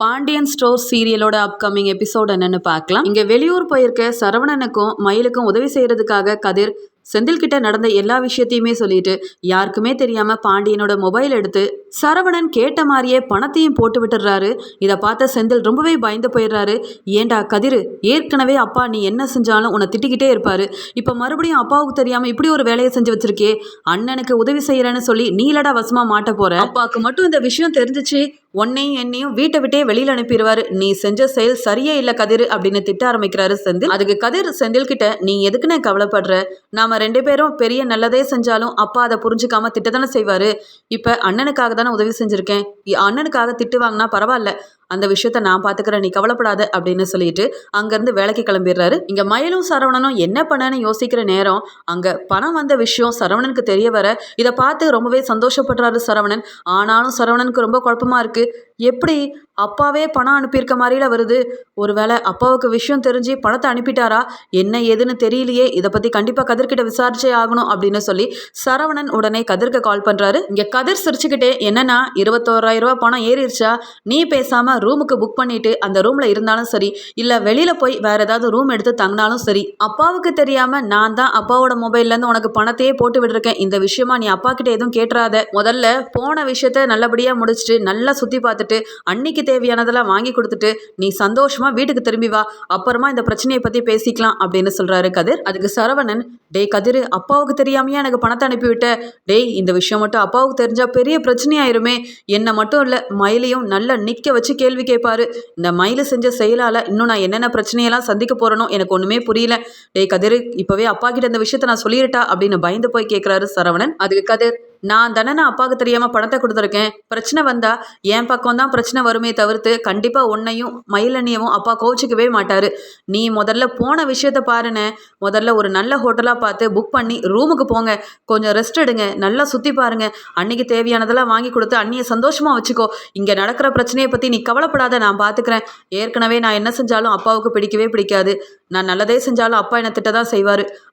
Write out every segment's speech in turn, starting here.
Pandian store சீரியலோட upcoming episode என்னன்னு பார்க்கலாம். இங்க வெளியூர் போயிருக்க சரவணனுக்கும் மயிலுக்கும் உதவி செய்யறதுக்காக கதிர் செந்தில் கிட்ட நடந்த எல்லா விஷயத்தையுமே சொல்லிட்டு யாருக்குமே தெரியாம பாண்டியனோட மொபைல் எடுத்து சரவணன் கேட்ட மாதிரியே பணத்தையும் போட்டு விட்டுறாரு இதை பார்த்த செந்தில் ரொம்பவே பயந்து போயிடுறாரு. ஏண்டா கதிர் ஏற்கனவே அப்பா நீ என்ன செஞ்சாலும் உன்னை திட்டிக்கிட்டே இருப்பாரு. இப்போ மறுபடியும் அப்பாவுக்கு தெரியாம இப்படி ஒரு வேலையை செஞ்சு வச்சிருக்கே அண்ணனுக்கு உதவி செய்யறேன்னு சொல்லி நீலடா வசமா மாட்ட போற. அப்பாவுக்கு மட்டும் இந்த விஷயம் தெரிஞ்சிச்சு உன்னையும் என்னையும் வீட்டை விட்டே வெளியில் அனுப்பிடுவாரு நீ செஞ்ச செயல் சரியே இல்ல கதிர் அப்படின்னு திட்ட ஆரம்பிக்கிறாரு செந்தில். அதுக்கு கதிர் செந்தில் கிட்ட நீ எதுக்குன்னு கவலைப்படுற? நாம ரெண்டு பேரும் பெரிய நல்லதே செஞ்சாலும் அப்பா அதை புரிஞ்சுக்காம திட்டத்தானே செய்வாரு. இப்ப அண்ணனுக்காக தானே உதவி செஞ்சிருக்கேன். அண்ணனுக்காக திட்டு வாங்கினா பரவாயில்ல. அந்த விஷயத்த நான் பார்த்துக்கிறேன் நீ கவலைப்படாத அப்படின்னு சொல்லிட்டு அங்கேருந்து வேலைக்கு கிளம்பிடுறாரு. இங்கே மயிலும் சரவணனும் என்ன பண்ணன்னு யோசிக்கிற நேரம் அங்கே பணம் வந்த விஷயம் சரவணனுக்கு தெரிய வர இதை பார்த்து ரொம்பவே சந்தோஷப்படுறாரு சரவணன். ஆனாலும் சரவணனுக்கு ரொம்ப குழப்பமா இருக்குது எப்படி அப்பாவே பணம் அனுப்பியிருக்க மாதிரில வருது? ஒருவேளை அப்பாவுக்கு விஷயம் தெரிஞ்சு பணத்தை அனுப்பிட்டாரா? என்ன ஏதுன்னு தெரியலையே. இதை பத்தி கண்டிப்பா கதிர்கிட்ட விசாரிச்சே ஆகணும் அப்படின்னு சொல்லி சரவணன் உடனே கதிர்க்கு கால் பண்றாரு. இங்க கதிர் சிரிச்சுக்கிட்டே என்னன்னா இருபத்தோராயிரம் ரூபாய் பணம் ஏறிடுச்சா நீ பேசாம ரூமுக்கு புக் பண்ணிட்டு அந்த ரூம்ல இருந்தாலும் சரி இல்ல வெளியில போய் வேற ஏதாவது ரூம் எடுத்து தங்கினாலும் சரி அப்பாவுக்கு தெரியாம நான் தான் அப்பாவோட மொபைல்ல இருந்து உனக்கு பணத்தையே போட்டு விட்டுருக்கேன். இந்த விஷயமா நீ அப்பா கிட்ட எதுவும் கேட்டுறாத. முதல்ல போன விஷயத்த நல்லபடியா முடிச்சுட்டு நல்லா சுத்தி பார்த்துட்டு அன்னைக்கு தேவையானதெல்லாம் வாங்கி கொடுத்துட்டு நீ சந்தோஷமா வீட்டுக்கு திரும்பி வா அப்புறமா இந்த பிரச்சனையை பத்தி பேசிக்கலாம் அப்படின்னு சொல்றாரு கதிர். அதுக்கு சரவணன் டேய் கதிர் அப்பாவுக்கு தெரியாமையே எனக்கு பணத்தை அனுப்பிவிட்ட? டேய் இந்த விஷயம் மட்டும் அப்பாவுக்கு தெரிஞ்சா பெரிய பிரச்சனையாயிருமே. என்னை மட்டும் இல்ல மயிலையும் நல்லா நிக்க வச்சு கேள்வி கேட்பாரு இந்த மயிலு செஞ்ச செயலால இன்னும் நான் என்னென்ன பிரச்சனையெல்லாம் சந்திக்க போறேனோ எனக்கு ஒண்ணுமே புரியல. டேய் கதிர் இப்பவே அப்பா கிட்ட இந்த விஷயத்த நான் சொல்லிருட்டா? அப்படின்னு பயந்து போய் கேட்கிறாரு சரவணன். அதுக்கு கதிர் நான் தானே நான் அப்பாவுக்கு தெரியாம பணத்தை கொடுத்துருக்கேன். பிரச்சனை வந்தா என் பக்கம் தான் பிரச்சனை வருமே தவிர்த்து கண்டிப்பா உன்னையும் மயிலண்ணியவும் அப்பா கோச்சிக்கவே மாட்டாரு. நீ முதல்ல போன விஷயத்த பாருன்னு முதல்ல ஒரு நல்ல ஹோட்டலா பார்த்து புக் பண்ணி ரூமுக்கு போங்க. கொஞ்சம் ரெஸ்ட் எடுங்க. நல்லா சுத்தி பாருங்க. அன்னைக்கு தேவையானதெல்லாம் வாங்கி கொடுத்து அன்னியை சந்தோஷமா வச்சுக்கோ. இங்க நடக்கிற பிரச்சனையை பத்தி நீ கவலைப்படாத நான் பாத்துக்கிறேன். ஏற்கனவே நான் என்ன செஞ்சாலும் அப்பாவுக்கு பிடிக்கவே பிடிக்காது. நான் நல்லதே செஞ்சாலும் அப்பா என்னை திட்ட தான்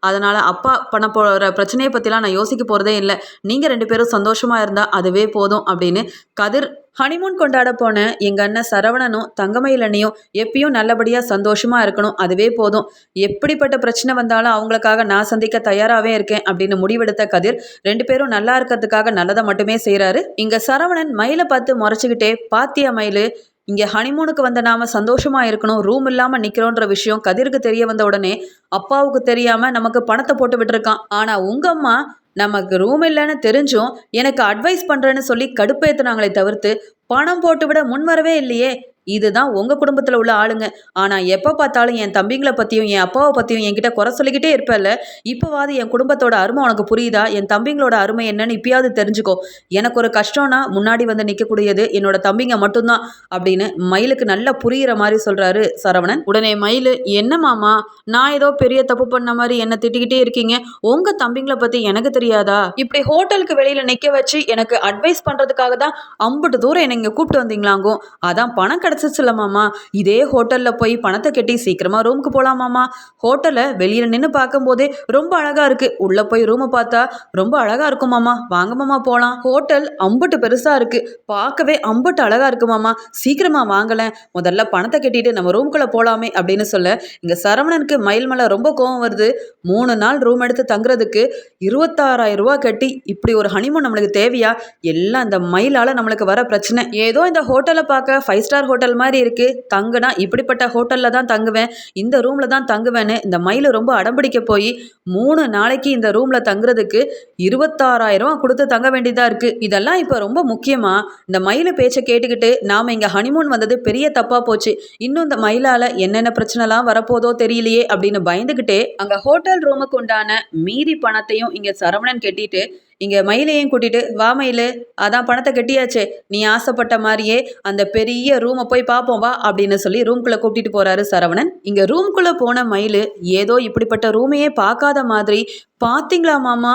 அதனால் அப்பா பண்ண போகிற பிரச்சனையை பற்றிலாம் நான் யோசிக்க போகிறதே இல்லை. நீங்கள் ரெண்டு பேரும் சந்தோஷமாக இருந்தால் அதுவே போதும் அப்படின்னு கதிர் ஹனிமூன் கொண்டாட போன எங்கள் அண்ணன் சரவணனும் தங்கமயிலண்ணியும் எப்பயும் நல்லபடியாக சந்தோஷமாக இருக்கணும். அதுவே போதும். எப்படிப்பட்ட பிரச்சனை வந்தாலும் அவங்களுக்காக நான் சந்திக்க தயாராகவே இருக்கேன் அப்படின்னு முடிவெடுத்த கதிர் ரெண்டு பேரும் நல்லா இருக்கிறதுக்காக நல்லதை மட்டுமே செய்கிறாரு இங்கே சரவணன் மயிலை பார்த்து முறைச்சிக்கிட்டே பாத்தியா மயிலு? இங்கே ஹனிமூனுக்கு வந்த நாம சந்தோஷமாக இருக்கணும் ரூம் இல்லாமல் நிற்கிறோன்ற விஷயம் கதிருக்கு தெரிய வந்த உடனே அப்பாவுக்கு தெரியாமல் நமக்கு பணத்தை போட்டு விட்டுருக்கான். ஆனால் உங்க அம்மா நமக்கு ரூம் இல்லைன்னு தெரிஞ்சும் எனக்கு அட்வைஸ் பண்ணுறேன்னு சொல்லி கடுப்பேற்றுனாங்களே தவிர்த்து பணம் போட்டு விட முன்வரவே இல்லையே. இதுதான் உங்க குடும்பத்துல உள்ள ஆளுங்க. ஆனா எப்ப பார்த்தாலும் என் தம்பிங்களை பத்தியும் என் அப்பாவை பத்தியும் என்கிட்ட குறை சொல்லிக்கிட்டே இருப்பல்ல. இப்போவாது என் குடும்பத்தோட அருமை உனக்கு புரியுதா? என் தம்பிங்களோட அருமை என்னன்னு இப்பயாவது தெரிஞ்சுக்கோ. எனக்கு ஒரு கஷ்டம்னா முன்னாடி வந்து நிற்கக்கூடியது என்னோட தம்பிங்க மட்டும்தான் அப்படின்னு மயிலுக்கு நல்லா புரியிற மாதிரி சொல்றாரு சரவணன். உடனே மயிலு என்ன மாமா? நான் ஏதோ பெரிய தப்பு பண்ண மாதிரி என்ன திட்டிக்கிட்டே இருக்கீங்க. உங்க தம்பிங்களை பத்தி எனக்கு தெரியாதா? இப்படி ஹோட்டலுக்கு வெளியில நிக்க வச்சு எனக்கு அட்வைஸ் பண்றதுக்காக தான் அம்புட்டு தூரம் என்னை இங்க கூப்பிட்டு வந்தீங்களாங்கோ. அதான் பணம் கிடைச்சிச்சுல மாமா இதே ஹோட்டலில் போய் பணத்தை கட்டி சீக்கிரமா ரூமுக்கு போகலாமாமா ஹோட்டலை வெளியில் நின்று பார்க்கும்போதே ரொம்ப அழகாக இருக்குது உள்ளே போய் ரூமை பார்த்தா ரொம்ப அழகா இருக்குமாமா. வாங்க மாமா போகலாம் ஹோட்டல் அம்பட்டு பெருசாக இருக்கு. பார்க்கவே அம்பட்டு அழகா இருக்குமாமா. சீக்கிரமாக சீக்கிரமா முதல்ல பணத்தை கட்டிட்டு நம்ம ரூம்குள்ள போகலாமே அப்படின்னு சொல்ல இங்கே சரவணனுக்கு மயில் மேலே ரொம்ப கோவம் வருது. மூணு நாள் ரூம் எடுத்து தங்குறதுக்கு இருபத்தாறாயிரம் ரூபா கட்டி இப்படி ஒரு ஹனிமூன் நம்மளுக்கு தேவையா? எல்லாம் இந்த மயிலால் நம்மளுக்கு வர பிரச்சனை. ஏதோ இந்த ஹோட்டலை பார்க்க ஃபைவ் ஸ்டார் ஹோட்டல் மாதிரி இருக்கு. தங்குனா இப்படிப்பட்ட ஹோட்டல்ல தான் தங்குவேன். இந்த ரூம்ல தான் தங்குவேன்னு இந்த மயில் ரொம்ப அடம்பிடிக்க போய் மூணு நாளைக்கு இந்த ரூம்ல தங்குறதுக்கு இருபத்தாறாயிரம் கொடுத்து தங்க வேண்டியதா இருக்கு. இதெல்லாம் இப்போ ரொம்ப முக்கியமா. இந்த மயில் பேச்சை கேட்டுக்கிட்டு நாம இங்க ஹனிமூன் வந்தது பெரிய தப்பா போச்சு. இன்னும் இந்த மயிலால என்னென்ன பிரச்சனைலாம் வரப்போதோ தெரியலையே அப்படின்னு பயந்துகிட்டே அங்க ஹோட்டல் ரூமுக்கு உண்டான மீதி பணத்தையும் இங்க சரவணன் கட்டிட்டு இங்கே மயிலையும் கூட்டிட்டு வா மயிலு அதான் பணத்தை கட்டியாச்சே. நீ ஆசைப்பட்ட மாதிரியே அந்த பெரிய ரூமை போய் பார்ப்போம் வா அப்படின்னு சொல்லி ரூம்குள்ளே கூட்டிகிட்டு போகிறாரு சரவணன். இங்கே ரூம்குள்ளே போன மயிலு ஏதோ இப்படிப்பட்ட ரூமையே பார்க்காத மாதிரி பார்த்தீங்களா மாமா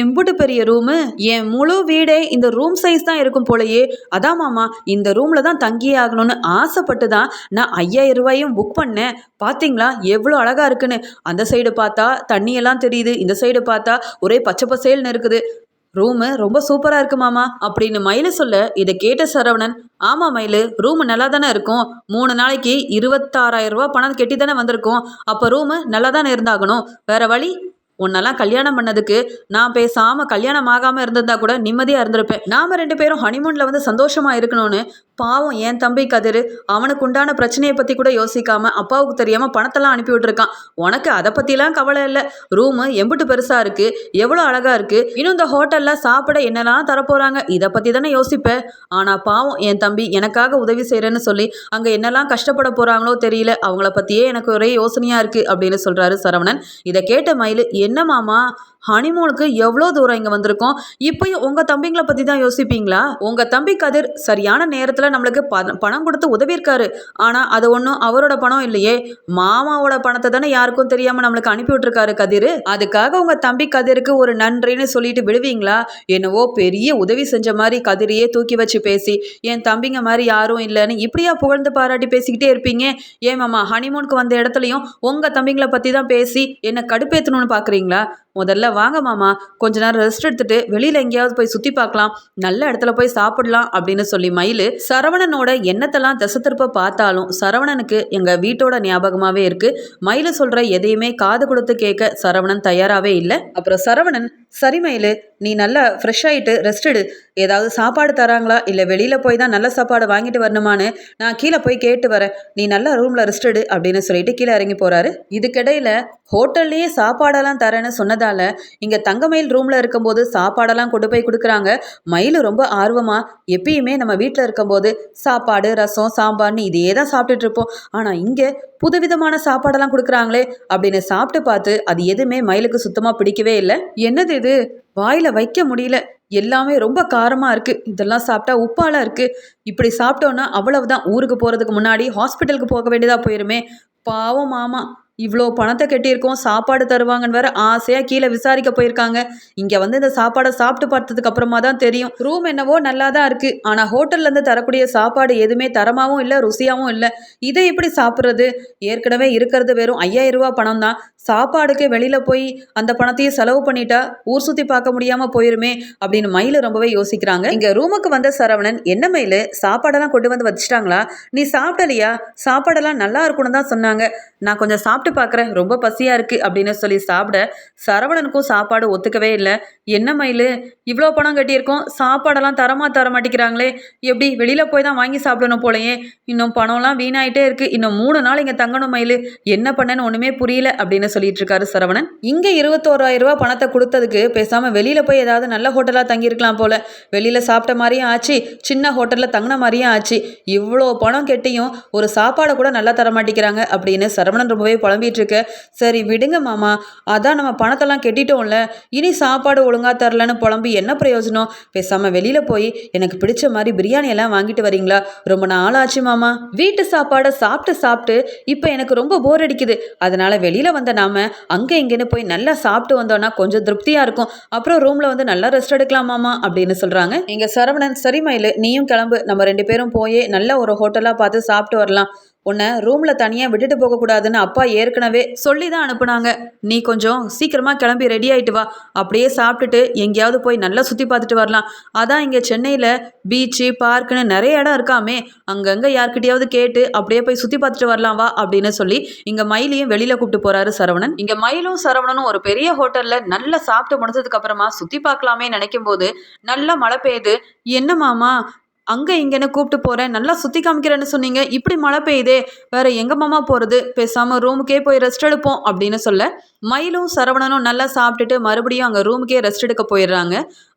எம்புட்டு பெரிய ரூமு? என் முழு வீடே இந்த ரூம் சைஸ் தான் இருக்கும் போலயே. அதான் மாமா இந்த ரூமில் தான் தங்கியே ஆகணும்னு ஆசைப்பட்டு தான் நான் ஐயாயிரம் ரூபாயும் புக் பண்ணேன். பார்த்தீங்களா எவ்வளோ அழகாக இருக்குன்னு. அந்த சைடு பார்த்தா தண்ணியெல்லாம் தெரியுது இந்த சைடு பார்த்தா ஒரே பச்சை பசேல்னு இருக்குது. ரூமு ரொம்ப சூப்பராக இருக்கு மாமா. அப்படின்னு மயிலு சொல்ல இதை கேட்ட சரவணன் ஆமாம் மயிலு ரூமு நல்லா தானே இருக்கும். மூணு நாளைக்கு இருபத்தாறாயிரம் ரூபா பணம் கெட்டி தானே வந்திருக்கும். அப்போ ரூமு நல்லா தானே இருந்தாகணும். வேற வழி? உன்னெல்லாம் கல்யாணம் பண்ணதுக்கு நான் பேசாமல் கல்யாணம் ஆகாமல் இருந்திருந்தா கூட நிம்மதியாக இருந்திருப்பேன். நாம ரெண்டு பேரும் ஹனிமூனில் வந்து சந்தோஷமாக இருக்கணும்னு பாவம் என் தம்பி கதிர் அவனுக்கு உண்டான பிரச்சனையை பற்றி கூட யோசிக்காம அப்பாவுக்கு தெரியாமல் பணத்தெல்லாம் அனுப்பி விட்டுருக்கான். உனக்கு அதை பற்றிலாம் கவலை இல்லை. ரூமு எம்பிட்டு பெருசாக இருக்குது எவ்வளோ அழகாக இருக்குது இன்னும் இந்த ஹோட்டலில் சாப்பிட என்னெல்லாம் தரப்போகிறாங்க இதை பற்றி தானே யோசிப்பேன் ஆனால் பாவம் என் தம்பி எனக்காக உதவி செய்கிறேன்னு சொல்லி அங்கே என்னெல்லாம் கஷ்டப்பட போகிறாங்களோ தெரியல. அவங்கள பற்றியே எனக்கு ஒரே யோசனையாக இருக்குது அப்படின்னு சொல்கிறாரு சரவணன். இதை கேட்ட மயில் என்ன மாமா ஹனிமூனுக்கு எவ்வளோ தூரம் இங்கே வந்திருக்கோம்? இப்போயும் உங்கள் தம்பிங்களை பற்றி தான் யோசிப்பீங்களா? உங்கள் தம்பி கதிர் சரியான நேரத்தில் நம்மளுக்கு பணம் கொடுத்து உதவியிருக்காரு. ஆனால் அது ஒன்றும் அவரோட பணம் இல்லையே. மாமாவோட பணத்தை தானே யாருக்கும் தெரியாமல் நம்மளுக்கு அனுப்பி விட்டுருக்காரு கதிர். அதுக்காக உங்கள் தம்பி கதிருக்கு ஒரு நன்றின்னு சொல்லிட்டு விடுவீங்களா? என்னவோ பெரிய உதவி செஞ்ச மாதிரி கதிரையே தூக்கி வச்சு பேசி என் தம்பிங்க மாதிரி யாரும் இல்லைன்னு இப்படியா புகழ்ந்து பாராட்டி பேசிக்கிட்டே இருப்பீங்க? ஏன் மாமா ஹனிமூனுக்கு வந்த இடத்துலையும் உங்கள் தம்பிங்களை பற்றி தான் பேசி என்னை கடுப்பேற்றணும்னு பார்க்குறீங்களா முதல்ல வாங்க மாமா கொஞ்ச நேரம் ரெஸ்ட் எடுத்துட்டு வெளியில் எங்கேயாவது போய் சுற்றி பார்க்கலாம் நல்ல இடத்துல போய் சாப்பிடலாம் அப்படின்னு சொல்லி மயில் சரவணனோட எண்ணத்தெல்லாம் திசை திருப்ப பார்த்தாலும் சரவணனுக்கு எங்கள் வீட்டோட ஞாபகமாகவே இருக்குது மயில் சொல்கிற எதையுமே காது கொடுத்து கேட்க சரவணன் தயாராகவே இல்லை. அப்புறம் சரவணன் சரி மயிலு நீ நல்லா ஃப்ரெஷ் ஆகிட்டு ரெஸ்ட் எடு. ஏதாவது சாப்பாடு தராங்களா? இல்லை வெளியில் போய் தான் நல்ல சாப்பாடு வாங்கிட்டு வரணுமான்னு நான் கீழே போய் கேட்டு வரேன். நீ நல்லா ரூமில் ரெஸ்ட் எடு அப்படின்னு சொல்லிட்டு கீழே இறங்கி போகிறாரு இதுக்கிடையில் ஹோட்டல்லையே சாப்பாடெல்லாம் தரேன்னு சொன்னதால் இங்கே தங்கமயில் ரூமில் இருக்கும்போது சாப்பாடெல்லாம் கொண்டு போய் கொடுக்குறாங்க. மயில் ரொம்ப ஆர்வமாக எப்பயுமே நம்ம வீட்டில் இருக்கும்போது சாப்பாடு ரசம் சாம்பார்னு இதையே தான் சாப்பிட்டுட்டு இருப்போம். ஆனால் இங்கே புதுவிதமான சாப்பாடெல்லாம் கொடுக்குறாங்களே அப்படின்னு சாப்பிட்டு பார்த்து அது எதுவுமே மயிலுக்கு சுத்தமாக பிடிக்கவே இல்லை. என்னது இது? வாயில் வைக்க முடியல. எல்லாமே ரொம்ப காரமாக இருக்குது இதெல்லாம் சாப்பிட்டா உப்பாலாம் இருக்குது இப்படி சாப்பிட்டோன்னா அவ்வளவுதான். ஊருக்கு போகிறதுக்கு முன்னாடி ஹாஸ்பிட்டலுக்கு போக வேண்டியதாக போயிருமே. பாவம் மாமா. இவ்வளோ பணத்தை கட்டியிருக்கோம் சாப்பாடு தருவாங்கன்னு வேற ஆசையாக கீழே விசாரிக்க போயிருக்காங்க. இங்கே வந்து இந்த சாப்பாடை சாப்பிட்டு பார்த்ததுக்கு அப்புறமா தான் தெரியும். ரூம் என்னவோ நல்லா தான் இருக்குது ஆனால் ஹோட்டல்லேருந்து தரக்கூடிய சாப்பாடு எதுவுமே தரமாகவும் இல்லை ருசியாகவும் இல்லை. இதை எப்படி சாப்பிட்றது? ஏற்கனவே இருக்கிறது வெறும் ஐயாயிரம் ரூபா பணம் தான். சாப்பாடுக்கு வெளியில் போய் அந்த பணத்தையும் செலவு பண்ணிட்டா ஊர் சுற்றி பார்க்க முடியாமல் போயிருமே அப்படின்னு மயில் ரொம்பவே யோசிக்கிறாங்க. இங்கே ரூமுக்கு வந்த சரவணன் என்ன மயில்? சாப்பாடெல்லாம் கொண்டு வந்து வச்சுட்டாங்களா? நீ சாப்பிடலையா? சாப்பாடெல்லாம் நல்லா இருக்கும்னு தான் சொன்னாங்க. நான் கொஞ்சம் சாப்பிட்டு பார்க்குறேன். ரொம்ப பசியாக இருக்குது அப்படின்னு சொல்லி சாப்பிட சரவணனுக்கும் சாப்பாடு ஒத்துக்கவே இல்லை. என்ன மயில்? இவ்வளோ பணம் கட்டியிருக்கோம். சாப்பாடெல்லாம் தரமாக தர மாட்டேங்கிறாங்களே. எப்படி வெளியில் போய் தான் வாங்கி சாப்பிடணும் போலயே. இன்னும் பணம்லாம் வீணாயிட்டே இருக்குது இன்னும் மூணு நாள் இங்கே தங்கணும் மயில். என்ன பண்ணேன்னு ஒன்றுமே புரியல அப்படின்னு சொல்லிட்டு இருக்காரு சரவணன். இங்கே இருபத்தோராயிரம் ரூபா பணத்தை கொடுத்ததுக்கு பேசாமல் வெளியில் போய் ஏதாவது நல்ல ஹோட்டலாக தங்கியிருக்கலாம் போல. வெளியில் சாப்பிட்ட மாதிரியும் ஆச்சு. சின்ன ஹோட்டலில் தங்கின மாதிரியும் ஆச்சு. இவ்வளோ பணம் கெட்டியும் ஒரு சாப்பாடை கூட நல்லா தர மாட்டேங்கிறாங்க அப்படின்னு சரவணன் ரொம்பவே புலம்பிட்டு இருக்க சரி விடுங்க மாமா. அதான் நம்ம பணத்தெல்லாம் கெட்டிட்டோம்ல. இனி சாப்பாடு ஒழுங்கா தரலன்னு புலம்பி என்ன பிரயோஜனம்? பேசாமல் வெளியில் போய் எனக்கு பிடிச்ச மாதிரி பிரியாணி எல்லாம் வாங்கிட்டு வரீங்களா? ரொம்ப நாள் ஆச்சு மாமா. வீட்டு சாப்பாடை சாப்பிட்டு சாப்பிட்டு இப்போ எனக்கு ரொம்ப போர் அடிக்குது. அதனால வெளியில் வந்த நாம அங்கே இங்கேன்னு போய் நல்லா சாப்பிட்டு வந்தோம்னா கொஞ்சம் திருப்தியாக இருக்கும். அப்புறம் ரூமில் வந்து நல்லா ரெஸ்ட் எடுக்கலாமாமா அப்படின்னு சொல்கிறாங்க இங்கே சரவணன் சரி மயில் நீயும் கிளம்பு. நம்ம ரெண்டு பேரும் போய் நல்ல ஒரு ஹோட்டலாக பார்த்து சாப்பிட்டு வரலாம். உன்னை ரூமில் தனியாக விட்டுட்டு போகக்கூடாதுன்னு அப்பா ஏற்கனவே சொல்லி தான் அனுப்புனாங்க. நீ கொஞ்சம் சீக்கிரமாக கிளம்பி ரெடி ஆகிட்டு வா. அப்படியே சாப்பிட்டுட்டு எங்கேயாவது போய் நல்லா சுற்றி பார்த்துட்டு வரலாம். அதான் இங்கே சென்னையில் பீச்சு பார்க்குன்னு நிறைய இடம் இருக்காமே. அங்கங்கே யார்கிட்டயாவது கேட்டு அப்படியே போய் சுற்றி பார்த்துட்டு வரலாம் வா அப்படின்னு சொல்லி இங்கே மயிலையும் வெளியில் கூப்பிட்டு போகிறாரு சரவணன். இங்கே மயிலும் சரவணனும் ஒரு பெரிய ஹோட்டலில் நல்லா சாப்பிட்டு முடிஞ்சதுக்கப்புறமா சுற்றி பார்க்கலாமே நினைக்கும் போது நல்லா மழை பெய்யுது. என்ன மாமா? அங்கே இங்கேன்னு கூப்பிட்டு போகிறேன் நல்லா சுற்றி காமிக்கிறேன்னு சொன்னீங்க. இப்படி மழை பெய்யுதே. வேற எங்க மாமா போகிறது பேசாமல் ரூமுக்கே போய் ரெஸ்ட் எடுப்போம் அப்படின்னு சொல்ல மயிலும் சரவணனும் நல்லா சாப்பிட்டுட்டு மறுபடியும் அங்கே ரூமுக்கே ரெஸ்ட் எடுக்க போயிடுறாங்க.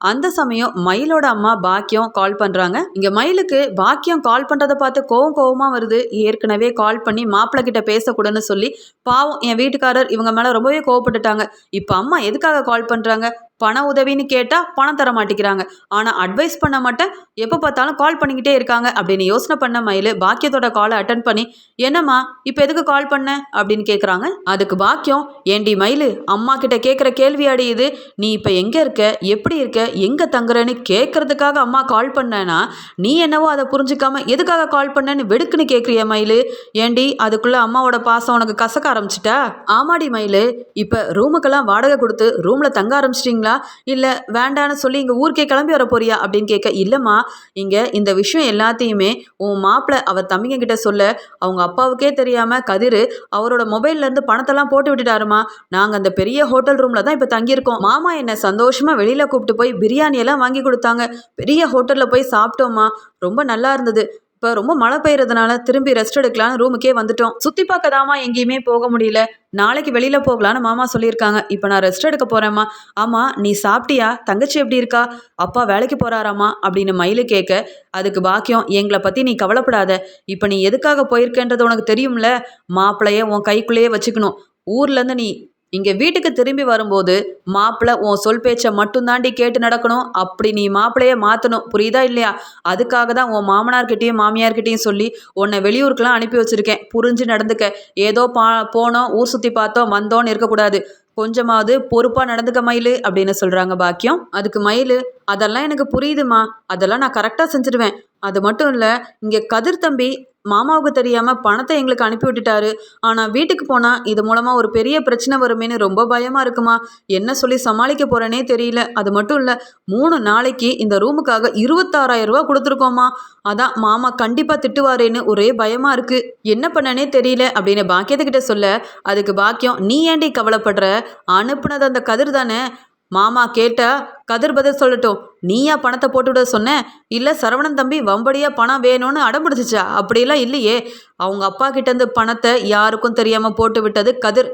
அந்த சமயம் மயிலோட அம்மா பாக்கியம் கால் பண்ணுறாங்க இங்கே மயிலுக்கு பாக்கியம் கால் பண்ணுறதை பார்த்து கோவம் கோவமாக வருது. ஏற்கனவே கால் பண்ணி மாப்பிள்ளை கிட்ட பேசக்கூடாதுன்னு சொல்லி பாவம் என் வீட்டுக்காரர் இவங்க மேலே ரொம்பவே கோவப்பட்டுட்டாங்க. இப்போ அம்மா எதுக்காக கால் பண்ணுறாங்க பண உதவின்னு கேட்டால் பணம் தர மாட்டேங்கிறாங்க. ஆனால் அட்வைஸ் பண்ண மாட்டேன். எப்போ பார்த்தாலும் கால் பண்ணிக்கிட்டே இருக்காங்க அப்படின்னு யோசனை பண்ண மயில் பாக்கியத்தோட காலை அட்டன் பண்ணி என்னம்மா இப்போ எதுக்கு கால் பண்ண? அப்படின்னு கேட்குறாங்க அதுக்கு பாக்கியம் ஏண்டி ஏண்டி மயிலு அம்மா கிட்ட கேட்குற கேள்வியாடி இது. நீ இப்போ எங்கே இருக்க? எப்படி இருக்க? எங்கே தங்குறன்னு கேட்கறதுக்காக அம்மா கால் பண்ணனா நீ என்னவோ அதை புரிஞ்சுக்காம எதுக்காக கால் பண்ணேன்னு வெடுக்குன்னு கேட்குறிய மயிலு. ஏண்டி அதுக்குள்ளே அம்மாவோட பாசம் உனக்கு கசக்க ஆரம்பிச்சிட்டா? ஆமாடி மயிலு. இப்போ ரூமுக்கெல்லாம் வாடகை கொடுத்து ரூமில் தங்க ஆரம்பிச்சிட்டிங்களா? இல்லை வேண்டான்னு சொல்லி இங்கே ஊருக்கே கிளம்பி வர போறியா அப்படின்னு கேட்க இல்லைம்மா. இங்கே இந்த விஷயம் எல்லாத்தையுமே உன் மாப்பிள்ளை அவர் தம்பிங்க கிட்ட சொல்ல அவங்க அப்பாவுக்கே தெரியாமல் கதிர் அவரோட மொபைல்லேருந்து பணத்தெல்லாம் போட்டு விட்டுட்டாருமா. நாங்கள் அந்த பெரிய ஹோட்டல் ரூமில் தான் இப்போ தங்கியிருக்கோம். மாமா என்னை சந்தோஷமாக வெளியில் கூப்பிட்டு போய் பிரியாணி எல்லாம் வாங்கி கொடுத்தாங்க. பெரிய ஹோட்டலில் போய் சாப்பிட்டோம்மா. ரொம்ப நல்லா இருந்தது. இப்போ ரொம்ப மழை பெய்யறதுனால திரும்பி ரெஸ்ட் எடுக்கலான்னு ரூமுக்கே வந்துட்டோம். சுற்றி பார்க்கதாமா எங்கேயுமே போக முடியல. நாளைக்கு வெளியில் போகலான்னு மாமா சொல்லியிருக்காங்க. இப்போ நான் ரெஸ்ட் எடுக்க போகிறேம்மா ஆமாம் நீ சாப்பிட்டியா? தங்கச்சி எப்படி இருக்கா? அப்பா வேலைக்கு போகிறாராம்மா அப்படின்னு மயிலு கேட்க அதுக்கு பாக்கியம் எங்களை பற்றி நீ கவலைப்படாத. இப்போ நீ எதுக்காக போயிருக்கன்றது உனக்கு தெரியும்ல? மாப்பிள்ளைய உன் கைக்குள்ளேயே வச்சுக்கணும். ஊர்லேருந்து நீ இங்கே வீட்டுக்கு திரும்பி வரும்போது மாப்பிள்ளை உன் சொல் பேச்சை மட்டும்தாண்டி கேட்டு நடக்கணும். அப்படி நீ மாப்பிள்ளைய மாற்றணும் புரியுதா இல்லையா? அதுக்காக தான் உன் மாமனார்கிட்டயும் மாமியார்கிட்டயும் சொல்லி உன்னை வெளியூருக்கெல்லாம் அனுப்பி வச்சுருக்கேன். புரிஞ்சு நடந்துக்க. ஏதோ பா போனோம் ஊர் சுற்றி பார்த்தோம் வந்தோன்னு இருக்கக்கூடாது. கொஞ்சமாவது பொறுப்பாக நடந்துக்க மயிலு அப்படின்னு சொல்கிறாங்க பாக்கியம். அதுக்கு மயிலு அதெல்லாம் எனக்கு புரியுதுமா அதெல்லாம் நான் கரெக்டாக செஞ்சுடுவேன் அது மட்டும் இல்லை இங்கே கதிர் தம்பி மாமாவுக்கு தெரியாமல் பணத்தை எங்களுக்கு அனுப்பி விட்டுட்டாரு. ஆனால் வீட்டுக்கு போனால் இது மூலமாக ஒரு பெரிய பிரச்சனை வருமேன்னு ரொம்ப பயமாக இருக்குமா? என்ன சொல்லி சமாளிக்க போகிறேனே தெரியல. அது மட்டும் இல்லை மூணு நாளைக்கு இந்த ரூமுக்காக இருபத்தாறாயிரம் ரூபா கொடுத்துருக்கோமா? அதான் மாமா கண்டிப்பாக திட்டுவாரேன்னு ஒரே பயமாக இருக்குது என்ன பண்ணனே தெரியல அப்படின்னு பாக்கியத்துக்கிட்ட சொல்ல அதுக்கு பாக்கியம் நீ ஏண்டி கவலைப்படுற? அனுப்புனது அந்த கதிர் தானே? மாமா கேட்ட கதிர் பதில் சொல்லட்டும். நீயா பணத்தை போட்டுவிட சொன்னேன் இல்லை சரவணன் தம்பி வம்படியாக பணம் வேணும்னு அடம்பிடிச்சிச்சா? அப்படிலாம் இல்லையே. அவங்க அப்பா கிட்டேருந்து பணத்தை யாருக்கும் தெரியாமல் போட்டு விட்டது கதிர்.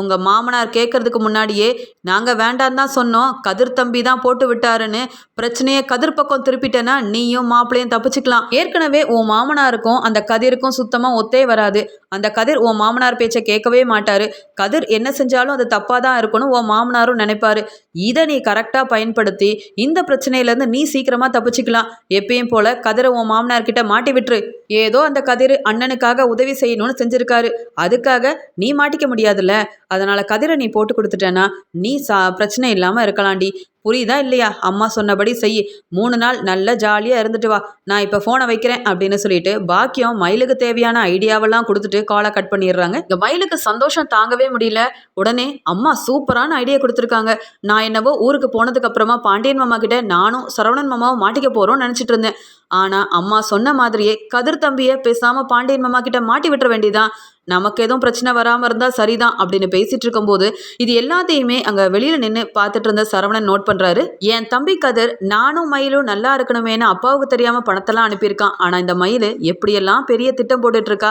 உங்கள் மாமனார் கேட்கறதுக்கு முன்னாடியே நாங்கள் வேண்டாம் தான் சொன்னோம். கதிர் தம்பி தான் போட்டு விட்டாருன்னு பிரச்சனையை கதிர் பக்கம் திருப்பிட்டேன்னா நீயும் மாப்பிள்ளையும் தப்பிச்சுக்கலாம். ஏற்கனவே உன் மாமனாருக்கும் அந்த கதிருக்கும் சுத்தமாக ஒத்தே வராது. அந்த கதிர் உன் மாமனார் பேச்சை கேட்கவே மாட்டார். கதிர் என்ன செஞ்சாலும் அது தப்பாக தான் இருக்கணும் உன் மாமனாரும் நினைப்பாரு. இதை நீ கரெக்டாக பயன்படுத்தி இந்த பிரச்சனையிலேருந்து நீ சீக்கிரமாக தப்பிச்சுக்கலாம். எப்பயும் போல் கதிரை உன் மாமனார்கிட்ட மாட்டி விட்டுரு. ஏதோ அந்த கதிர் அண்ணனுக்காக உதவி செய்யணும்னு செஞ்சுருக்காரு. அதுக்காக நீ மாட்டிக்க முடியாதுல்ல. அதனால் கதிரை நீ போட்டு கொடுத்துட்டேன்னா நீ சா பிரச்சனை இல்லாமல் இருக்கலாண்டி புரியுதா இல்லையா? அம்மா சொன்னபடி செய். மூணு நாள் நல்ல ஜாலியாக இருந்துட்டு வா. நான் இப்போ ஃபோனை வைக்கிறேன் அப்படின்னு சொல்லிட்டு பாக்கியம் மயிலுக்கு தேவையான ஐடியாவெல்லாம் கொடுத்துட்டு காலை கட் பண்ணிடுறாங்க. இந்த மயிலுக்கு சந்தோஷம் தாங்கவே முடியல. உடனே அம்மா சூப்பரான ஐடியா கொடுத்துருக்காங்க. நான் என்னவோ ஊருக்கு போனதுக்கு அப்புறமா பாண்டியன் மாமா கிட்ட நானும் சரவணன் மாமாவும் மாட்டிக்க போகிறோம்னு நினச்சிட்டு இருந்தேன். ஆனால் அம்மா சொன்ன மாதிரியே கதிர் தம்பியை பேசாமல் பாண்டியன் மாமா கிட்ட மாட்டி விட்டுற வேண்டியதான் நமக்கு எதுவும் பிரச்சனை வராமல் இருந்தால் சரிதான் அப்படின்னு பேசிட்டு இருக்கும்போது இது எல்லாத்தையுமே அங்கே வெளியில் நின்று பார்த்துட்டு இருந்த சரவணன் நோட் பண்ணுறாரு என் தம்பி கதிர் நானும் மயிலும் நல்லா இருக்கணுமேனு அப்பாவுக்கு தெரியாமல் பணத்தெல்லாம் அனுப்பியிருக்கான். ஆனால் இந்த மயில் எப்படியெல்லாம் பெரிய திட்டம் போட்டுட்ருக்கா?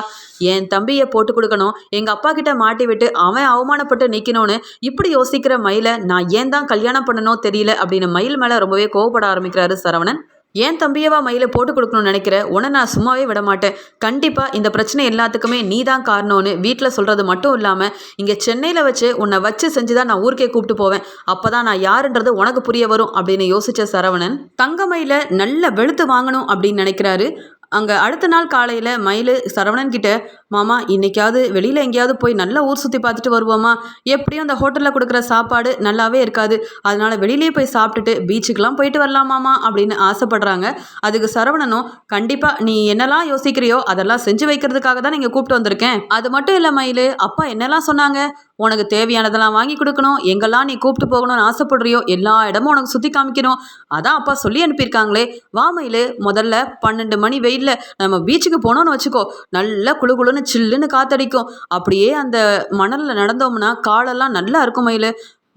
என் தம்பியை போட்டு கொடுக்கணும். எங்கள் அப்பா கிட்ட மாட்டி விட்டு அவன் அவமானப்பட்டு நிற்கணும்னு இப்படி யோசிக்கிற மயிலை நான் ஏன் தான் கல்யாணம் பண்ணணும் தெரியல அப்படின்னு மயில் மேலே ரொம்பவே கோவப்பட ஆரம்பிக்கிறாரு சரவணன். ஏன் தம்பியவா மயில போட்டு கொடுக்கணும்னு நினைக்கிற? உன நான் சும்மாவே விட மாட்டேன் கண்டிப்பாக இந்த பிரச்சனை எல்லாத்துக்குமே நீ தான் காரணம்னு வீட்டில் சொல்கிறது மட்டும் இல்லாமல் இங்கே சென்னையில் வச்சு உன்னை வச்சு செஞ்சு தான் நான் ஊருக்கே கூப்பிட்டு போவேன். அப்போ தான் நான் யாருன்றது உனக்கு புரிய வரும் அப்படின்னு யோசிச்ச சரவணன் தங்கமயில நல்ல வெளுத்து வாங்கணும் அப்படின்னு நினைக்கிறாரு. அங்கே அடுத்த நாள் காலையில் மயில் சரவணன் கிட்ட மாமா இன்னைக்காவது வெளியில் எங்கேயாவது போய் நல்லா ஊர் சுற்றி பார்த்துட்டு வருவோமா? எப்படியும் அந்த ஹோட்டலில் கொடுக்குற சாப்பாடு நல்லாவே இருக்காது. அதனால் வெளியிலேயே போய் சாப்பிட்டுட்டு பீச்சுக்கெலாம் போயிட்டு வரலாமாமா அப்படின்னு ஆசைப்படுறாங்க. அதுக்கு சரவணனும் கண்டிப்பாக நீ என்னெல்லாம் யோசிக்கிறியோ அதெல்லாம் செஞ்சு வைக்கிறதுக்காக தான் நீங்கள் கூப்பிட்டு வந்திருக்கேன். அது மட்டும் இல்லை மயில் அப்பா என்னெல்லாம் சொன்னாங்க? உனக்கு தேவையானதெல்லாம் வாங்கி கொடுக்கணும். எங்கெல்லாம் நீ கூப்பிட்டு போகணும்னு ஆசைப்படுறியோ எல்லா இடமும் உனக்கு சுற்றி காமிக்கணும். அதான் அப்பா சொல்லி அனுப்பியிருக்காங்களே. வா மயிலு முதல்ல பன்னெண்டு மணி இல்லை நம்ம பீச்சுக்கு போனோம்னு வச்சுக்கோ நல்லா குளு குளுன்னு சில்லுன்னு காத்தடிக்கும். அப்படியே அந்த மணலில் நடந்தோம்னா காலெல்லாம் நல்லா இருக்கும் மயில்.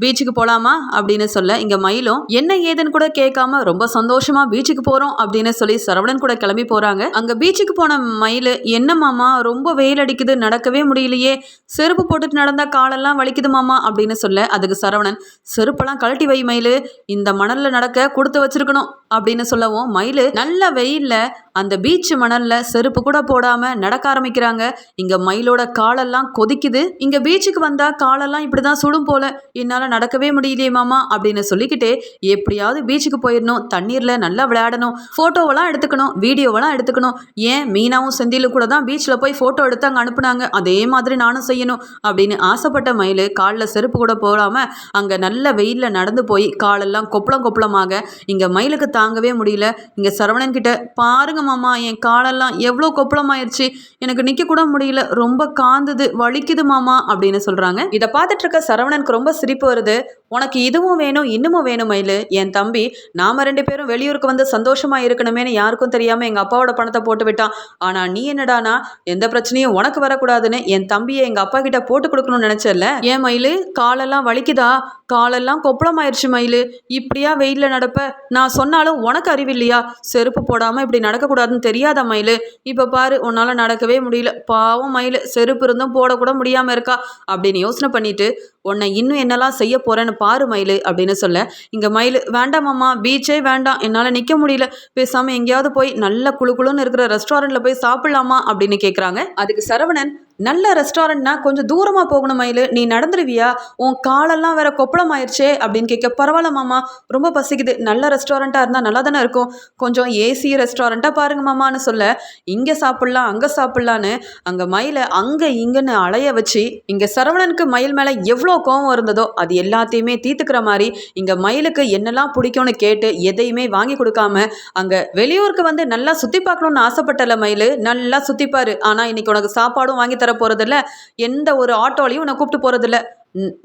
பீச்சுக்கு போகலாமா அப்படின்னு சொல்ல இங்கே மயிலும் என்ன ஏதுன்னு கூட கேட்காம ரொம்ப சந்தோஷமா பீச்சுக்கு போகிறோம் அப்படின்னு சொல்லி சரவணன் கூட கிளம்பி போகிறாங்க அங்கே பீச்சுக்கு போன மயில் என்ன மாமா ரொம்ப வெயில் அடிக்குது நடக்கவே முடியலையே. செருப்பு போட்டுட்டு நடந்தா காலெல்லாம் வலிக்குது மாமா அப்படின்னு சொல்ல அதுக்கு சரவணன் செருப்பெல்லாம் கழட்டி வை மயில். இந்த மணலில் நடக்க கொடுத்து வச்சிருக்கணும் அப்படின்னு சொல்லவும் மயில் நல்ல வெயிலில் அந்த பீச் மணல்ல செருப்பு கூட போடாம நடக்க ஆரம்பிக்கிறாங்க. இங்க மயிலோட காலெல்லாம் கொதிக்குது. இங்க பீச்சுக்கு வந்தா காலெல்லாம் இப்படிதான் சுடும் போல. என்னால நடக்கவே முடியலையே மாமா அப்படின்னு சொல்லிக்கிட்டே எப்படியாவது பீச்சுக்கு போயிடணும் தண்ணீர்ல நல்லா விளையாடணும் போட்டோவெல்லாம் எடுத்துக்கணும் வீடியோவெல்லாம் எடுத்துக்கணும். ஏன் மீனாவும் செந்திலும் கூட தான் பீச்சில் போய் ஃபோட்டோ எடுத்து அங்கே அனுப்புனாங்க. அதே மாதிரி நானும் செய்யணும் அப்படின்னு ஆசைப்பட்ட மயில் காலில் செருப்பு கூட போடாமல் அங்கே நல்ல வெயிலில் நடந்து போய் காலெல்லாம் கொப்பளம் கொப்பளமாக இங்கே மயிலுக்கு தாங்கவே முடியல. இங்கே சரவணன் கிட்ட பாருங்க மாமா என் காலெல்லாம் எவ்வளோ கொப்பளமாயிருச்சு. எனக்கு நிற்க கூட முடியல. ரொம்ப காந்தது வலிக்குது மாமா அப்படின்னு சொல்கிறாங்க இதை பார்த்துட்டு இருக்க சரவணனுக்கு ரொம்ப சிரிப்பு வருது. உனக்கு இதுவும் வேணும் இன்னமும் வேணும் மயில். என் தம்பி நாம ரெண்டு பேரும் வெளியூருக்கு வந்து சந்தோஷமா இருக்கணுமேனு யாருக்கும் தெரியாம எங்க அப்பாவோட பணத்தை போட்டு விட்டான். ஆனா நீ என்னடானா எந்த பிரச்சனையும் உனக்கு வரக்கூடாதுன்னு என் தம்பியை எங்க அப்பா கிட்ட போட்டு கொடுக்கணும்னு நினைச்சல ஏன் மயில் காலெல்லாம் வலிக்குதா? காலெல்லாம் கொப்பளமாயிருச்சு மயில். இப்படியா வெயில்ல நடப்ப? நான் சொன்னாலும் உனக்கு அறிவில்லையா? செருப்பு போடாம இப்படி நடக்கக்கூடாதுன்னு தெரியாதா மயில்? இப்ப பாரு உன்னால நடக்கவே முடியல. பாவம் மயில் செருப்பு இருந்தும் போடக்கூட முடியாம இருக்கா? அப்படின்னு யோசனை பண்ணிட்டு உன்னை இன்னும் என்னெல்லாம் செய்ய போகிறேன்னு பாரு மயில் அப்படின்னு சொல்ல. இங்கே மயில் வேண்டாமாம்மா பீச்சே வேண்டாம். என்னால் நிற்க முடியல. பேசாமல் எங்கேயாவது போய் நல்ல குளு குளுன்னு இருக்கிற ரெஸ்டாரண்ட்டில் போய் சாப்பிட்லாமா? அப்படின்னு கேட்குறாங்க அதுக்கு சரவணன் நல்ல ரெஸ்டாரண்ட்னா கொஞ்சம் தூரமாக போகணும் மயில். நீ நடந்துருவியா? உன் காலெல்லாம் வேற கொப்பளம் ஆயிடுச்சே அப்படின்னு கேட்க பரவாயில்ல மாமா. ரொம்ப பசிக்குது. நல்ல ரெஸ்டாரண்ட்டாக இருந்தால் நல்லா தானே இருக்கும். கொஞ்சம் ஏசி ரெஸ்டாரண்ட்டாக பாருங்க மாமான்னு சொல்ல. இங்கே சாப்பிட்லாம் அங்கே சாப்பிட்லான்னு. அங்கே மயிலை அங்கே இங்கேன்னு அலைய வச்சு இங்கே சரவணனுக்கு மயில் மேலே எவ்வளோ கோவம் இருந்ததோ அது எல்லாத்தையுமே தீர்த்துக்கிற மாதிரி இங்கே மயிலுக்கு என்னெல்லாம் பிடிக்கும்னு கேட்டு எதையுமே வாங்கி கொடுக்காம அங்கே வெளியூருக்கு வந்து நல்லா சுற்றி பார்க்கணுன்னு ஆசைப்பட்டல மயில். நல்லா சுற்றிப்பாரு ஆனால் இன்னைக்கு உனக்கு சாப்பாடும் வாங்கி தர போகிறதில்ல எந்த ஒரு ஆட்டோலையும் உன்னை கூப்பிட்டு போகிறதில்ல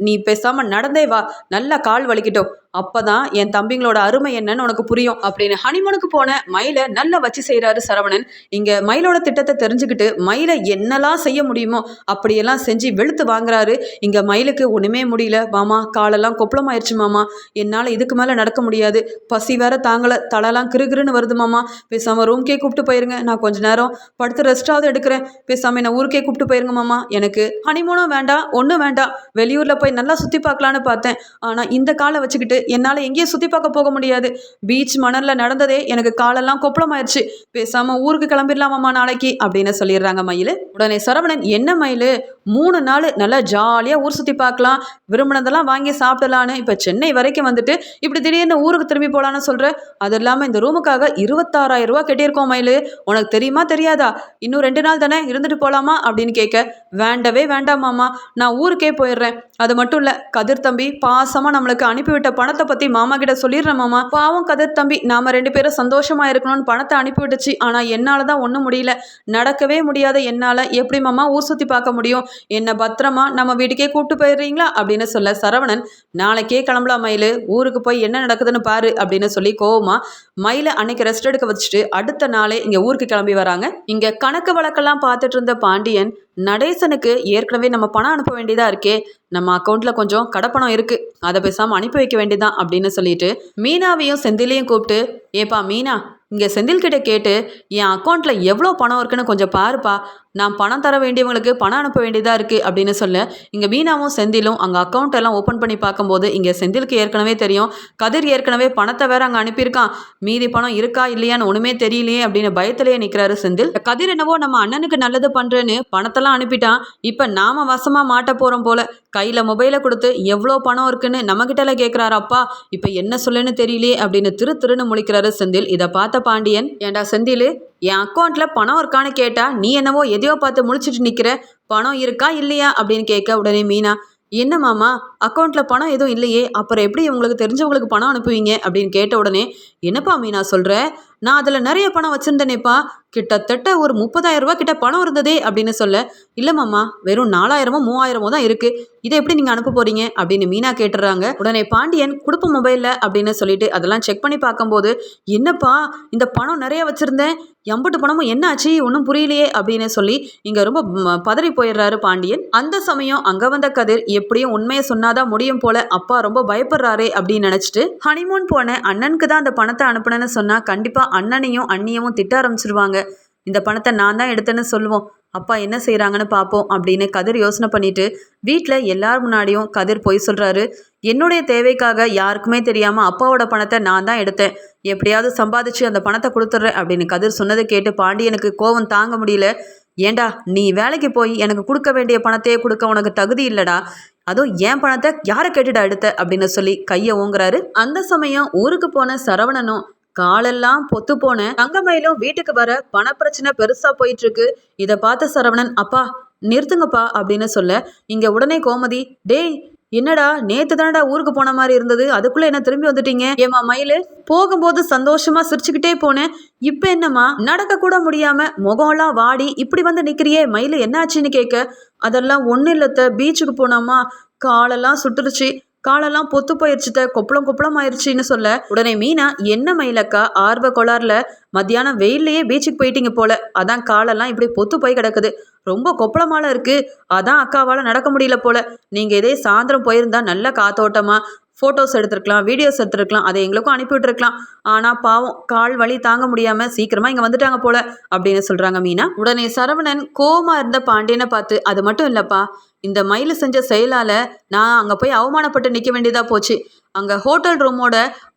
நீ பேசாமல் நடந்தே வா. நல்லா கால் வலிக்கட்டும். அப்பதான் என் தம்பிங்களோட அருமை என்னன்னு உனக்கு புரியும் அப்படின்னு ஹனிமூனுக்கு போன மயிலை நல்லா வச்சு செய்கிறாரு சரவணன். இங்கே மயிலோட திட்டத்தை தெரிஞ்சுக்கிட்டு மயிலை என்னெல்லாம் செய்ய முடியுமோ அப்படியெல்லாம் செஞ்சு வெளுத்து வாங்குறாரு. இங்கே மயிலுக்கு ஒன்றுமே முடியல. மாமா காலெல்லாம் கொப்பளமாயிருச்சு மாமா. என்னால் இதுக்கு மேலே நடக்க முடியாது. பசி வேற தாங்கலை. தலைலாம் கிருகிருன்னு வருது மாமா. பேசாமல் ரூம்க்கே கூப்பிட்டு போயிருங்க. நான் கொஞ்ச நேரம் படுத்து ரெஸ்டாவது எடுக்கிறேன். பேசாமல் என்னை ஊருக்கே கூப்பிட்டு போயிருங்க மாமா. எனக்கு ஹனிமூனும் வேண்டாம் ஒன்றும் வேண்டாம். வெளியூரில் போய் நல்லா சுற்றி பார்க்கலான்னு பார்த்தேன். ஆனால் இந்த காலை வச்சுக்கிட்டு என்னால் எங்கேயும் சுற்றி பார்க்க போக முடியாது. பீச் மணலில் நடந்ததே எனக்கு காலெல்லாம் கொப்பளமாயிருச்சு. பேசாமல் ஊருக்கு கிளம்பிடலாமாம்மா நாளைக்கு? அப்படின்னு சொல்லிடுறாங்க மயில். உடனே சரவணன் என்ன மயில்? மூணு நாள் நல்லா ஜாலியாக ஊர் சுற்றி பார்க்கலாம். விரும்பினதெல்லாம் வாங்கி சாப்பிடலான்னு இப்போ சென்னை வரைக்கும் வந்துட்டு இப்படி திடீர்னு ஊருக்கு திரும்பி போகலான்னு சொல்கிற அது இல்லாமல் இந்த ரூமுக்காக இருபத்தாறாயிரம் ரூபா கட்டியிருக்கோம் மயில். உனக்கு தெரியுமா தெரியாதா? இன்னும் ரெண்டு நாள் தானே இருந்துட்டு போகலாமா அப்படின்னு கேட்க வேண்டவே வேண்டாம் மாமா நான் ஊருக்கே போயிடுறேன். அது மட்டும் இல்லை கதிர் தம்பி பாசமாக நம்மளுக்கு அனுப்பிவிட்ட பணத்தை பற்றி மாமா கிட்ட சொல்லிடுறேன் மாமா. பாவம் கதிர் தம்பி நாம ரெண்டு பேரும் சந்தோஷமாக இருக்கணும்னு பணத்தை அனுப்பிவிட்டுச்சு ஆனால் என்னால் தான் ஒன்றும் முடியல. நடக்கவே முடியாத என்னால் எப்படி மாமா ஊர் சுற்றி பார்க்க முடியும்? என்னை பத்திரமா நம்ம வீட்டுக்கே கூப்பிட்டு போயிடுறீங்களா அப்படின்னு சொல்ல சரவணன் நாளைக்கே கிளம்பலாம் மயில். ஊருக்கு போய் என்ன நடக்குதுன்னு பாரு அப்படின்னு சொல்லி கோவமா மயிலை அன்னைக்கு ரெஸ்ட் எடுக்க வச்சுட்டு அடுத்த நாளே இங்கே ஊருக்கு கிளம்பி வராங்க. இங்கே கணக்கு வழக்கெல்லாம் பார்த்துட்டு இருந்த பாண்டியன் நடேசனுக்கு ஏற்கனவே நம்ம பணம் அனுப்ப வேண்டியதாக இருக்கே. நம்ம அக்கௌண்ட்டில் கொஞ்சம் கடப்பணம் இருக்குது அதை பேசாமல் அனுப்பி வைக்க வேண்டியதான் அப்படின்னு சொல்லிட்டு மீனாவையும் செந்திலையும் கூப்பிட்டு ஏப்பா மீனா இங்கே செந்தில்கிட்ட கேட்டு என் அக்கௌண்ட்டில் எவ்வளோ பணம் இருக்குன்னு கொஞ்சம் பாருப்பா. நான் பணம் தர வேண்டியவங்களுக்கு பணம் அனுப்ப வேண்டியதாக இருக்குது அப்படின்னு சொல்ல இங்கே மீனாவும் செந்திலும் அங்கே அக்கௌண்ட் எல்லாம் ஓப்பன் பண்ணி பார்க்கும்போது இங்கே செந்திலுக்கு ஏற்கனவே தெரியும். கதிர் ஏற்கனவே பணத்தை வேற அங்கே அனுப்பியிருக்கான். மீதி பணம் இருக்கா இல்லையான்னு ஒன்றுமே தெரியலையே அப்படின்னு பயத்திலேயே நிற்கிறாரு செந்தில். கதிர் என்னவோ நம்ம அண்ணனுக்கு நல்லது பண்ணுறேன்னு பணத்தெல்லாம் அனுப்பிட்டான் இப்போ நாம வசமாக மாட்ட போகிறோம் போல. கையில் மொபைலை கொடுத்து எவ்வளோ பணம் இருக்குன்னு நம்மகிட்டல கேட்குறாரு அப்பா இப்போ என்ன சொல்லுன்னு தெரியலையே அப்படின்னு திரு திருன்னு முழிக்கிறாரு செந்தில். இதை பார்த்த பாண்டியன் ஏண்டா செந்தில் என் அக்கௌண்ட்டில் பணம் இருக்கான்னு கேட்டா நீ என்னவோ எதையோ பார்த்து முழிச்சிட்டு நிற்கிற பணம் இருக்கா இல்லையா? அப்படின்னு கேட்க உடனே மீனா என்ன மாமா அக்கௌண்ட்டில் பணம் எதுவும் இல்லையே அப்புறம் எப்படி உங்களுக்கு தெரிஞ்சவங்களுக்கு பணம் அனுப்புவீங்க? அப்படின்னு கேட்ட உடனே என்னப்பா மீனா சொல்கிற நான் அதில் நிறைய பணம் வச்சுருந்தேனேப்பா. கிட்டத்தட்ட ஒரு முப்பதாயிரம் ரூபா கிட்ட பணம் இருந்ததே அப்படின்னு சொல்ல இல்லை மாமா வெறும் நாலாயிரமோ மூவாயிரமோ தான் இருக்குது இதை எப்படி நீங்கள் அனுப்ப போகிறீங்க அப்படின்னு மீனா கேட்டுறாங்க. உடனே பாண்டியன் கொடுப்ப மொபைலில் அப்படின்னு சொல்லிட்டு அதெல்லாம் செக் பண்ணி பார்க்கும்போது என்னப்பா இந்த பணம் நிறைய வச்சுருந்தேன். எம்பட்டு பணமும் என்ன ஆச்சு ஒன்றும் புரியலையே அப்படின்னு சொல்லி இங்கே ரொம்ப பதறி போயிடுறாரு பாண்டியன். அந்த சமயம் அங்கே வந்த கதிர் எப்படியும் உண்மையை சொன்னாதான் முடியும் போல அப்பா ரொம்ப பயப்படுறாரே அப்படின்னு நினச்சிட்டு ஹனிமூன் போன அண்ணனுக்கு தான் அந்த பணத்தை அனுப்புனேன்னு சொன்னால் கண்டிப்பாக அண்ணனையும் அண்ணியவும் திட்ட ஆரம்பிச்சிருவாங்க. இந்த பணத்தை நான் தான் எடுத்தேன்னு சொல்லுவோம். அப்பா என்ன செய்கிறாங்கன்னு பார்ப்போம் அப்படின்னு கதிர் யோசனை பண்ணிட்டு வீட்டில் எல்லார் முன்னாடியும் கதிர் பொய் சொல்கிறாரு என்னுடைய தேவைக்காக யாருக்குமே தெரியாமல் அப்பாவோட பணத்தை நான் தான் எடுத்தேன். எப்படியாவது சம்பாதிச்சு அந்த பணத்தை கொடுத்துட்றேன் அப்படின்னு கதிர் சொன்னதை கேட்டு பாண்டியனுக்கு கோவம் தாங்க முடியல. ஏண்டா நீ வேலைக்கு போய் எனக்கு கொடுக்க வேண்டிய பணத்தையே கொடுக்க உனக்கு தகுதி இல்லடா. அதுவும் என் பணத்தை யாரை கேட்டுடா எடுத்த அப்படின்னு சொல்லி கையை ஓங்குறாரு. அந்த சமயம் ஊருக்கு போன சரவணனும் காலெல்லாம் பொத்து போன தங்கமயிலும் வீட்டுக்கு வர பணப்பிரச்சனை பெருசா போயிட்டு இருக்கு இதை பார்த்த சரவணன் அப்பா நிறுத்துங்கப்பா அப்படின்னு சொல்ல இங்க உடனே கோமதி டேய் என்னடா நேத்து தானடா ஊருக்கு போன மாதிரி இருந்தது அதுக்குள்ள என்ன திரும்பி வந்துட்டீங்க? ஏமா மயிலு? போகும்போது சந்தோஷமா சிரிச்சுக்கிட்டே போனேன் இப்ப என்னம்மா? நடக்க கூட முடியாம முகம்லாம் வாடி இப்படி வந்து நிக்கிறியே மயிலு என்னாச்சுன்னு கேட்க அதெல்லாம் ஒன்றும் இல்லத்த பீச்சுக்கு போனோமா காலெல்லாம் சுட்டுருச்சு. காலெல்லாம் பொத்து போயிடுச்சுட்ட கொப்பளம் கொப்பளம் ஆயிடுச்சுன்னு சொல்ல உடனே மீனா என்ன மயிலக்கா ஆர்வ கோளாறுல மத்தியானம் வெயில்லையே பீச்சுக்கு போயிட்டீங்க போல. அதான் காலெல்லாம் இப்படி பொத்து போய் கிடக்குது. ரொம்ப கொப்பளமால இருக்கு. அதான் அக்காவால் நடக்க முடியல போல. நீங்க இதே சாயந்தரம் போயிருந்தா நல்ல காத்தோட்டமா ஃபோட்டோஸ் எடுத்துருக்கலாம் வீடியோஸ் எடுத்துருக்கலாம் அதை எங்களுக்கும் அனுப்பிவிட்டுருக்கலாம். ஆனால் பாவம் கால் வலி தாங்க முடியாமல் சீக்கிரமாக இங்கே வந்துட்டாங்க போல அப்படின்னு சொல்கிறாங்க மீனா. உடனே சரவணன் கோமா இருந்த பாண்டியனை பார்த்து அது மட்டும் இல்லைப்பா இந்த மயில் செஞ்ச செயலால் நான் அங்கே போய் அவமானப்பட்டு நிற்க வேண்டியதாக போச்சு. அங்கே ஹோட்டல் ரூமோட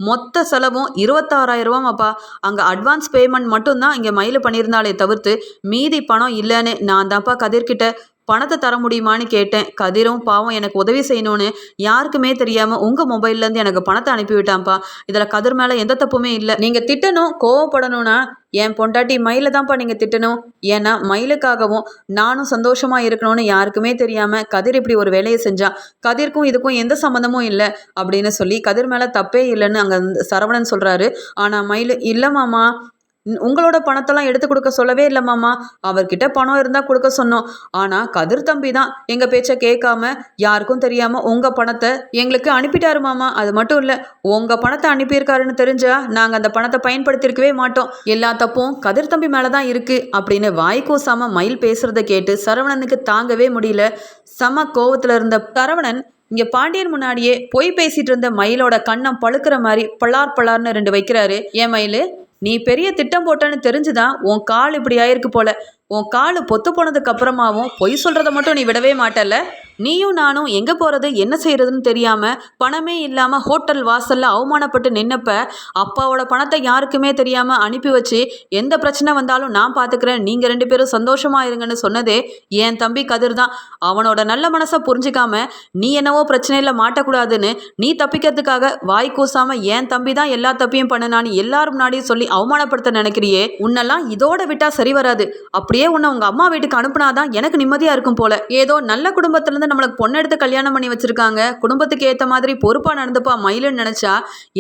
மொத்த செலவும் இருபத்தாறாயிரரூவாமாப்பா அங்கே அட்வான்ஸ் பேமெண்ட் மட்டும்தான் இங்கே மயில் பண்ணியிருந்தாலே தவிர்த்து மீதி பணம் இல்லைன்னு நான் தான்ப்பா கதிர்கிட்ட பணத்தை தர முடியுமான்னு கேட்டேன். கதிரும் பாவம் எனக்கு உதவி செய்யணும்னு யாருக்குமே தெரியாமல் உங்கள் மொபைல்லேருந்து எனக்கு பணத்தை அனுப்பிவிட்டான்ப்பா இதில் கதிர் மேலே எந்த தப்புமே இல்லை. நீங்கள் திட்டணும் கோவப்படணும்னா என் பொண்டாட்டி மயில தான்ப்பா நீங்கள் திட்டணும். ஏன்னா மயிலுக்காகவும் நானும் சந்தோஷமாக இருக்கணும்னு யாருக்குமே தெரியாமல் கதிர் இப்படி ஒரு வேலையை செஞ்சான் கதிர்க்கும் இதுக்கும் எந்த சம்மந்தமும் இல்லை அப்படின்னு சொல்லி கதிர் மேலே தப்பே இல்லைன்னு அங்கே சரவணன் சொல்கிறாரு ஆனால் மயில் இல்லை மாமா உங்களோட பணத்தெல்லாம் எடுத்து கொடுக்க சொல்லவே இல்லை மாமா. அவர்கிட்ட பணம் இருந்தால் கொடுக்க சொன்னோம். ஆனால் கதிர் தம்பி தான் எங்கள் பேச்சை கேட்காம யாருக்கும் தெரியாமல் உங்கள் பணத்தை எங்களுக்கு அனுப்பிட்டாரு மாமா. அது மட்டும் இல்லை உங்கள் பணத்தை அனுப்பியிருக்காருன்னு தெரிஞ்சா நாங்கள் அந்த பணத்தை பயன்படுத்தியிருக்கவே மாட்டோம். எல்லா தப்பும் கதிர் தம்பி மேலே தான் இருக்குது அப்படின்னு வாய்க்கூசாமல் மயில் பேசுகிறத கேட்டு சரவணனுக்கு தாங்கவே முடியல. சம கோவத்தில் இருந்த சரவணன் இங்கே பாண்டியன் முன்னாடியே பொய் பேசிட்டு இருந்த மயிலோட கண்ணம் பழுக்கிற மாதிரி பள்ளார் பள்ளார்னு ரெண்டு வைக்கிறாரு. ஏன் மயில்? நீ பெரிய திட்டம் போட்டேன்னு தெரிஞ்சுதான் உன் கால் இப்படி ஆயிருக்கு போல. உன் கால் பொத்து போனதுக்கு அப்புறமாவும் பொய் சொல்கிறத மட்டும் நீ விடவே மாட்டல நீயும் நானும் எங்கே போகிறது என்ன செய்கிறதுன்னு தெரியாமல் பணமே இல்லாமல் ஹோட்டல் வாசலில் அவமானப்பட்டு நின்னப்ப அப்பாவோட பணத்தை யாருக்குமே தெரியாமல் அனுப்பி வச்சு எந்த பிரச்சனை வந்தாலும் நான் பார்த்துக்கிறேன் நீங்கள் ரெண்டு பேரும் சந்தோஷமாக இருங்கன்னு சொன்னதே என் தம்பி கதிர் தான் அவனோட நல்ல மனசை புரிஞ்சிக்காம நீ என்னவோ பிரச்சனையில் மாட்டக்கூடாதுன்னு நீ தப்பிக்கிறதுக்காக வாய் கூசாமல் என் தம்பி தான் எல்லா தப்பியும் பண்ணினான்னு எல்லாரும் முன்னாடியும் சொல்லி அவமானப்படுத்த நினைக்கிறியே. உன்னெல்லாம் இதோட விட்டால் சரி வராது. அப்படியே அப்படியே உன்னை உங்கள் அம்மா வீட்டுக்கு அனுப்புனாதான் எனக்கு நிம்மதியாக இருக்கும் போல. ஏதோ நல்ல குடும்பத்திலேருந்து நம்மளுக்கு பொண்ணு எடுத்து கல்யாணம் பண்ணி வச்சுருக்காங்க. குடும்பத்துக்கு ஏற்ற மாதிரி பொறுப்பாக நடந்துப்பா மயிலுன்னு நினச்சா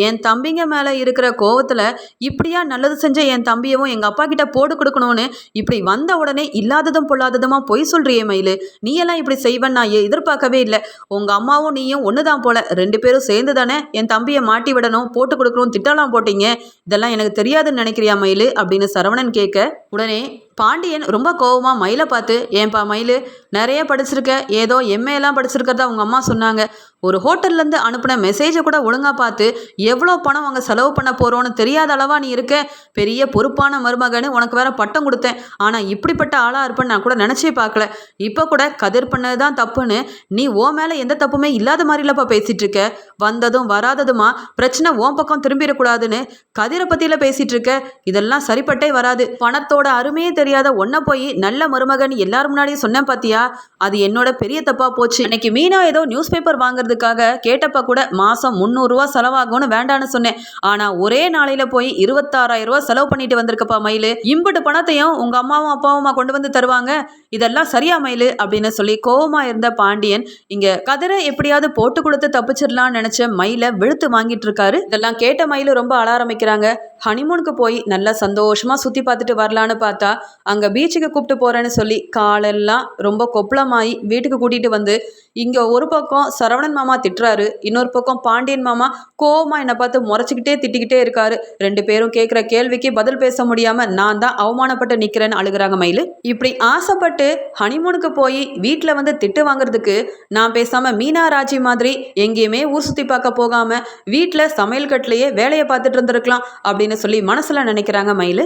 என் தம்பிங்க மேலே இருக்கிற கோவத்தில் இப்படியா நல்லது செஞ்ச என் தம்பியவும் எங்கள் அப்பா கிட்ட போட்டு கொடுக்கணும்னு இப்படி வந்த உடனே இல்லாததும் பொல்லாததுமா பொய் சொல்கிறியே மயிலு. நீ எல்லாம் இப்படி செய்வேன்னு நான் எதிர்பார்க்கவே இல்லை. உங்கள் அம்மாவும் நீயும் ஒன்று தான் போல. ரெண்டு பேரும் சேர்ந்து தானே என் தம்பியை மாட்டி விடணும் போட்டு கொடுக்கணும் திட்டலாம் போட்டீங்க. இதெல்லாம் எனக்கு தெரியாதுன்னு நினைக்கிறியா மயிலு? அப்படின்னு சரவணன் கேட்க உடனே பாண்டியன் ரொம்ப கோவமாக மயிலை பார்த்து ஏன்பா மயில் நிறைய படிச்சிருக்க ஏதோ எம்ஏ எல்லாம் படிச்சிருக்கிறதா அவங்க அம்மா சொன்னாங்க. ஒரு ஹோட்டல்லேருந்து அனுப்பின மெசேஜை கூட ஒழுங்காக பார்த்து எவ்வளோ பணம் அங்கே செலவு பண்ண போகிறோன்னு தெரியாத அளவாக நீ இருக்க? பெரிய பொறுப்பான மருமகன்னு உனக்கு வேற பட்டம் கொடுத்தேன். ஆனால் இப்படிப்பட்ட ஆளாக இருப்பேன்னு நான் கூட நினச்சே பார்க்கல. இப்போ கூட கதிர் பண்ணது தான் தப்புன்னு நீ ஓ மேலே எந்த தப்புமே இல்லாத மாதிரிலப்பா பேசிகிட்டு இருக்க? வந்ததும் வராததுமா? பிரச்சனை ஓம் பக்கம் திரும்பிடக்கூடாதுன்னு கதிரை பற்றியில் பேசிகிட்டு இருக்க? இதெல்லாம் சரிப்பட்டே வராது. பணத்தோட அருமையே தெரியாத ஒன்றை போய் நல்ல மருமகன் எல்லாரும் முன்னாடியும் சொன்னேன் பார்த்தியா அது என்னோட பெரிய தப்பாக போச்சு. இன்னைக்கு மீனா ஏதோ நியூஸ் பேப்பர் வாங்குறதுக்காக கேட்டப்ப கூட மாதம் முந்நூறுரூவா செலவாகும்னு வேண்டான்னு சொன்னேன். ஆனா ஒரே நாளையில் போய் இருபத்தாறாயிரம் ரூபா செலவு பண்ணிட்டு வந்திருக்கப்பா மயிலு. இம்புட்டு பணத்தையும் உங்க அம்மாவும் அப்பாவுமா கொண்டு வந்து தருவாங்க. இதெல்லாம் சரியா மயிலு? அப்படின்னு சொல்லி கோவமாக இருந்த பாண்டியன் இங்கே கதிரை எப்படியாவது போட்டு கொடுத்து தப்பிச்சிடலாம்னு நினைச்ச மயிலை வெளுத்து வாங்கிட்டு இருக்காரு. இதெல்லாம் கேட்ட மயில ரொம்ப அழ ஆரம்பிக்கிறாங்க ஹனிமூனுக்கு போய் நல்லா சந்தோஷமாக சுற்றி பார்த்துட்டு வரலான்னு பார்த்தா அங்கே பீச்சுக்கு கூப்பிட்டு போறேன்னு சொல்லி காலெல்லாம் ரொம்ப கொப்பளமாயி வீட்டுக்கு கூட்டிகிட்டு வந்து இங்கே ஒரு பக்கம் சரவணன் மாமா திட்டுறாரு இன்னொரு பக்கம் பாண்டியன் மாமா கோவமாக என்னை பார்த்து முறைச்சிக்கிட்டே திட்டிக்கிட்டே இருக்காரு. ரெண்டு பேரும் கேட்குற கேள்விக்கு பதில் பேச முடியாமல் நான் தான் அவமானப்பட்டு நிற்கிறேன்னு அழுகிறாங்க மயில். இப்படி ஆசைப்பட்டு ஹனிமூனுக்கு போய் வீட்டில் வந்து திட்டு வாங்குறதுக்கு நான் பேசாமல் மீனா ராஜி மாதிரி எங்கேயுமே ஊர் சுற்றி பார்க்க போகாமல் வீட்டில் சமையல் கட்டிலேயே வேலையை பார்த்துட்டு இருந்திருக்கலாம் அப்படின்னு சொல்லி மனசில் நினைக்கிறாங்க மயில்.